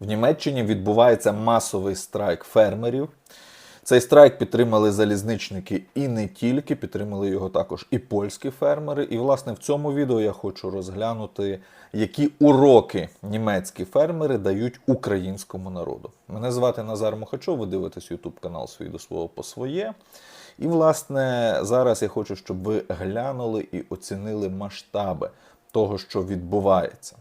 В Німеччині відбувається масовий страйк фермерів. Цей страйк підтримали залізничники і не тільки, підтримали його також і польські фермери. І, власне, в цьому відео я хочу розглянути, які уроки німецькі фермери дають українському народу. Мене звати Назар Мухачов, ви дивитесь YouTube канал «Свій до свого по своє. І, власне, зараз я хочу, щоб ви глянули і оцінили масштаби того, що відбувається.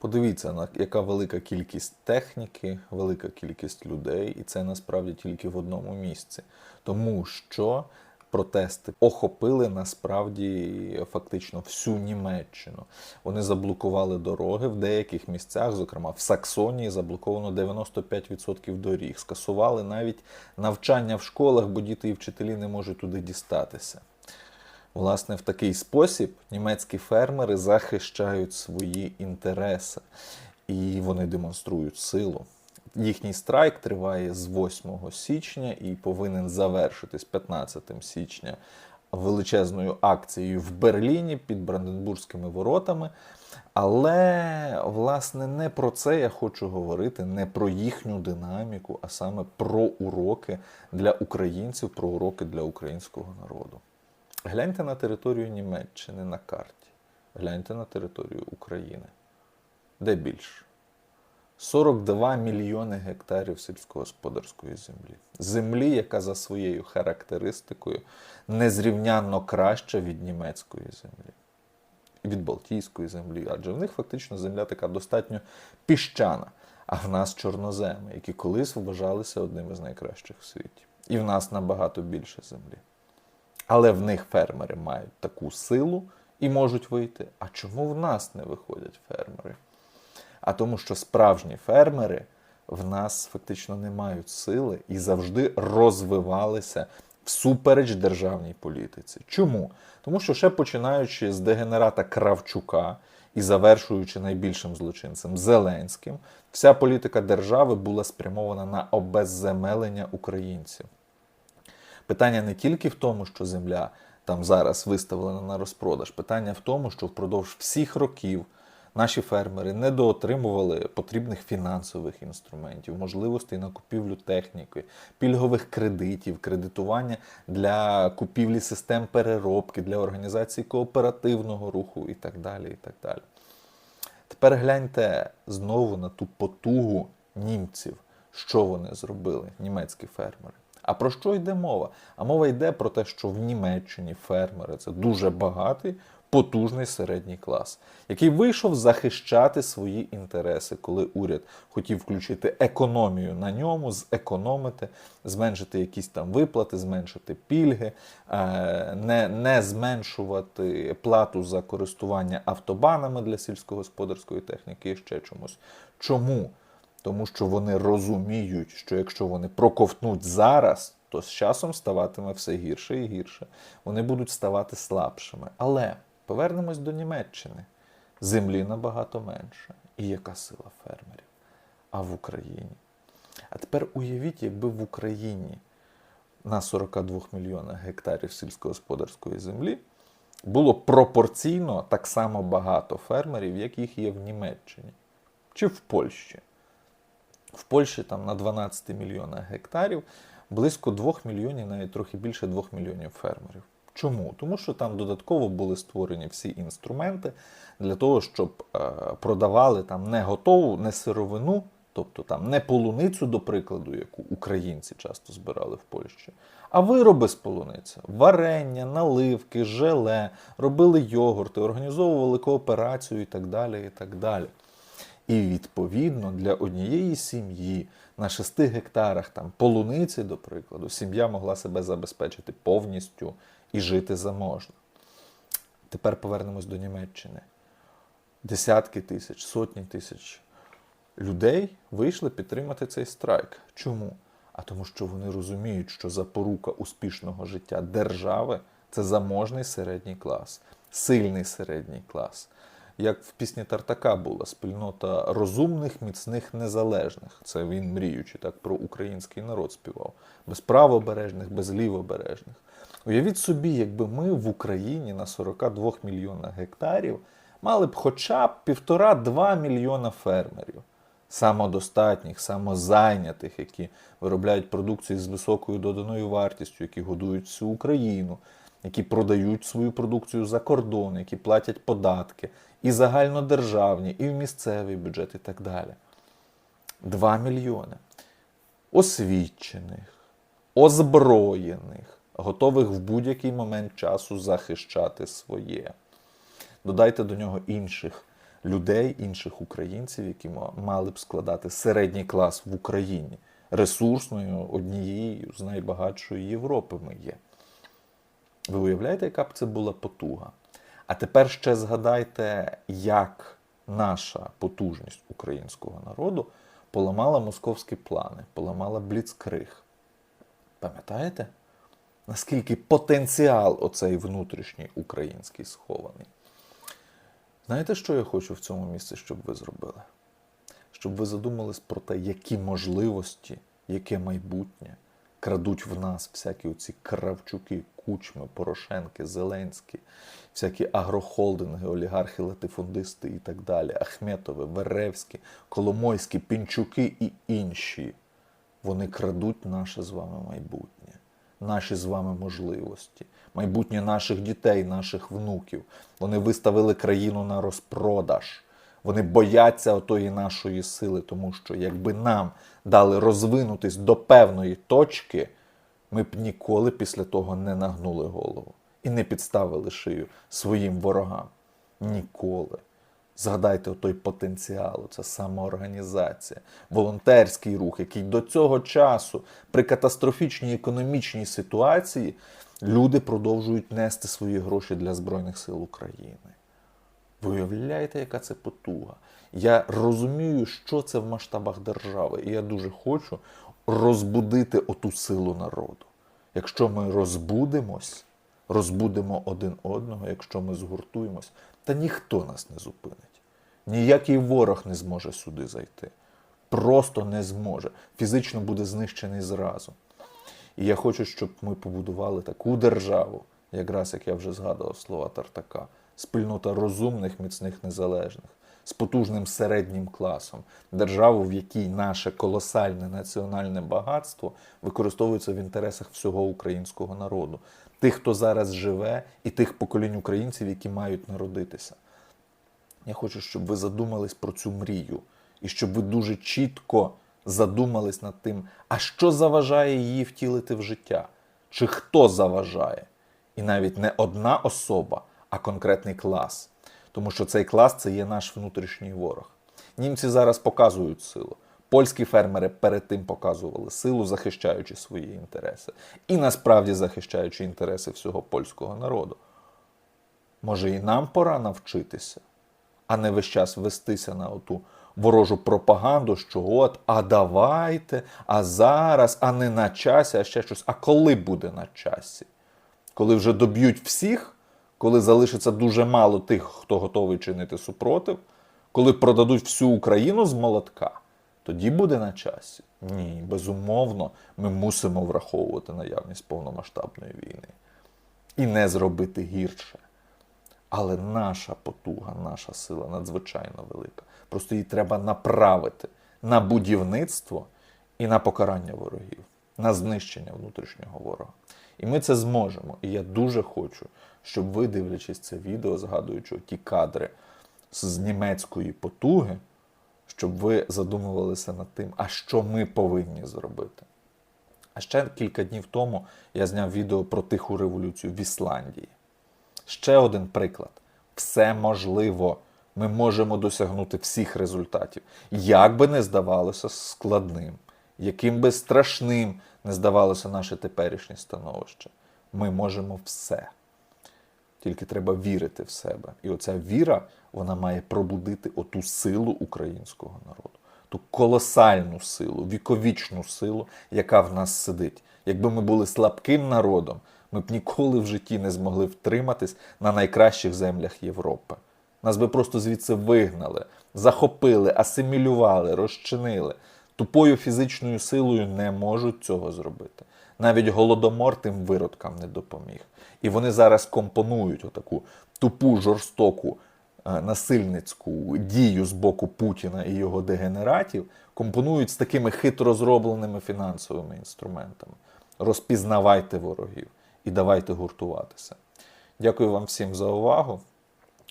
Подивіться, яка велика кількість техніки, велика кількість людей, і це насправді тільки в одному місці. Тому що протести охопили насправді фактично всю Німеччину. Вони заблокували дороги в деяких місцях, зокрема в Саксонії, заблоковано 95% доріг. Скасували навіть навчання в школах, бо діти і вчителі не можуть туди дістатися. Власне, в такий спосіб німецькі фермери захищають свої інтереси і вони демонструють силу. Їхній страйк триває з 8 січня і повинен завершитись 15 січня величезною акцією в Берліні під Бранденбурзькими воротами. Але, власне, не про це я хочу говорити, не про їхню динаміку, а саме про уроки для українців, про уроки для українського народу. Гляньте на територію Німеччини на карті. Гляньте на територію України. Де більше? 42 мільйони гектарів сільськогосподарської землі. Землі, яка за своєю характеристикою незрівнянно краща від німецької землі. Від Балтійської землі, адже в них фактично земля така достатньо піщана, а в нас чорноземи, які колись вважалися одними з найкращих в світі. І в нас набагато більше землі. Але в них фермери мають таку силу і можуть вийти. А чому в нас не виходять фермери? А тому, що справжні фермери в нас фактично не мають сили і завжди розвивалися всупереч державній політиці. Чому? Тому що ще починаючи з дегенерата Кравчука і завершуючи найбільшим злочинцем Зеленським, вся політика держави була спрямована на обезземелення українців. Питання не тільки в тому, що земля там зараз виставлена на розпродаж. Питання в тому, що впродовж всіх років наші фермери недоотримували потрібних фінансових інструментів, можливостей на купівлю техніки, пільгових кредитів, кредитування для купівлі систем переробки, для організації кооперативного руху і так далі. і так далі. Тепер гляньте знову на ту потугу німців, що вони зробили, німецькі фермери. А про що йде мова? А мова йде про те, що в Німеччині фермери це дуже багатий, потужний середній клас, який вийшов захищати свої інтереси, коли уряд хотів включити економію на ньому, зекономити, зменшити якісь там виплати, зменшити пільги, е, не, не зменшувати плату за користування автобанами для сільськогосподарської техніки і ще чомусь. Чому? Тому що вони розуміють, що якщо вони проковтнуть зараз, то з часом ставатиме все гірше і гірше. Вони будуть ставати слабшими. Але повернемось до Німеччини. Землі набагато менше. І яка сила фермерів? А в Україні? А тепер уявіть, якби в Україні на 42 мільйонах гектарів сільськогосподарської землі було пропорційно так само багато фермерів, як їх є в Німеччині чи в Польщі. В Польщі там на 12 мільйонах гектарів близько 2 мільйонів, навіть трохи більше 2 мільйонів фермерів. Чому? Тому що там додатково були створені всі інструменти для того, щоб е, продавали там не готову, не сировину, тобто там не полуницю, до прикладу, яку українці часто збирали в Польщі, а вироби з полуниці, варення, наливки, желе, робили йогурти, організовували кооперацію і так далі. і так далі. І відповідно для однієї сім'ї на 6 гектарах там полуниці, до прикладу, сім'я могла себе забезпечити повністю і жити заможно. Тепер повернемось до Німеччини. Десятки тисяч, сотні тисяч людей вийшли підтримати цей страйк. Чому? А тому, що вони розуміють, що запорука успішного життя держави це заможний середній клас, сильний середній клас як в пісні Тартака була спільнота розумних, міцних, незалежних. Це він мріючи так про український народ співав. Без правобережних, без лівобережних. Уявіть собі, якби ми в Україні на 42 мільйонах гектарів мали б хоча б півтора-два мільйона фермерів, самодостатніх, самозайнятих, які виробляють продукцію з високою доданою вартістю, які годують всю Україну, які продають свою продукцію за кордон, які платять податки і загальнодержавні, і в місцевий бюджет, і так далі. 2 мільйони освічених, озброєних, готових в будь-який момент часу захищати своє. Додайте до нього інших людей, інших українців, які мали б складати середній клас в Україні. Ресурсною однією з найбагатшої Європи ми є. Ви уявляєте, яка б це була потуга? А тепер ще згадайте, як наша потужність українського народу поламала московські плани, поламала бліцкриг. Пам'ятаєте? Наскільки потенціал оцей внутрішній український схований? Знаєте, що я хочу в цьому місці, щоб ви зробили? Щоб ви задумались про те, які можливості, яке майбутнє крадуть в нас всякі оці кравчуки, кучми, Порошенки, Зеленські, всякі агрохолдинги, олігархи, латифундисти і так далі, Ахметови, Веревські, Коломойські, Пінчуки і інші. Вони крадуть наше з вами майбутнє, наші з вами можливості, майбутнє наших дітей, наших внуків. Вони виставили країну на розпродаж. Вони бояться отої нашої сили, тому що якби нам дали розвинутись до певної точки, ми б ніколи після того не нагнули голову і не підставили шию своїм ворогам. Ніколи. Згадайте той потенціал, це самоорганізація, волонтерський рух, який до цього часу при катастрофічній економічній ситуації люди продовжують нести свої гроші для Збройних сил України. Ви уявляєте, яка це потуга? Я розумію, що це в масштабах держави, і я дуже хочу розбудити оту силу народу. Якщо ми розбудемось, розбудемо один одного, якщо ми згуртуємось, та ніхто нас не зупинить. Ніякий ворог не зможе сюди зайти. Просто не зможе. Фізично буде знищений зразу. І я хочу, щоб ми побудували таку державу, якраз як я вже згадував слова Тартака, спільнота розумних, міцних, незалежних, з потужним середнім класом, державу, в якій наше колосальне національне багатство використовується в інтересах всього українського народу, тих, хто зараз живе, і тих поколінь українців, які мають народитися. Я хочу, щоб ви задумались про цю мрію, і щоб ви дуже чітко задумались над тим, а що заважає її втілити в життя, чи хто заважає. І навіть не одна особа, а конкретний клас. Тому що цей клас це є наш внутрішній ворог. Німці зараз показують силу. Польські фермери перед тим показували силу, захищаючи свої інтереси. І насправді захищаючи інтереси всього польського народу. Може, і нам пора навчитися, а не весь час вестися на оту ворожу пропаганду, що от, а давайте, а зараз, а не на часі, а ще щось. А коли буде на часі? Коли вже доб'ють всіх, коли залишиться дуже мало тих, хто готовий чинити супротив, коли продадуть всю Україну з молотка, тоді буде на часі. Ні, безумовно, ми мусимо враховувати наявність повномасштабної війни і не зробити гірше. Але наша потуга, наша сила надзвичайно велика. Просто її треба направити на будівництво і на покарання ворогів, на знищення внутрішнього ворога. І ми це зможемо. І я дуже хочу, щоб ви, дивлячись це відео, згадуючи ті кадри з німецької потуги, щоб ви задумувалися над тим, а що ми повинні зробити. А ще кілька днів тому я зняв відео про тиху революцію в Ісландії. Ще один приклад. Все можливо. Ми можемо досягнути всіх результатів. Як би не здавалося складним, яким би страшним не здавалося наше теперішнє становище. Ми можемо все. Тільки треба вірити в себе. І оця віра, вона має пробудити оту силу українського народу, ту колосальну силу, віковічну силу, яка в нас сидить. Якби ми були слабким народом, ми б ніколи в житті не змогли втриматись на найкращих землях Європи. Нас би просто звідси вигнали, захопили, асимілювали, розчинили. Тупою фізичною силою не можуть цього зробити. Навіть голодомор тим виродкам не допоміг. І вони зараз компонують отаку тупу, жорстоку е, насильницьку дію з боку Путіна і його дегенератів компонують з такими хитро зробленими фінансовими інструментами. Розпізнавайте ворогів і давайте гуртуватися. Дякую вам всім за увагу.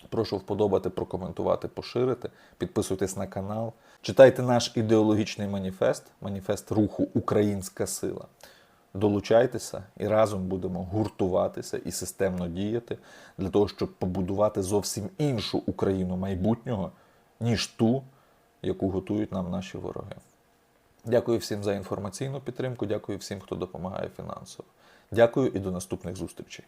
Прошу вподобати, прокоментувати, поширити. Підписуйтесь на канал. Читайте наш ідеологічний маніфест, маніфест руху Українська сила. Долучайтеся і разом будемо гуртуватися і системно діяти для того, щоб побудувати зовсім іншу Україну майбутнього, ніж ту, яку готують нам наші вороги. Дякую всім за інформаційну підтримку. Дякую всім, хто допомагає фінансово. Дякую і до наступних зустрічей.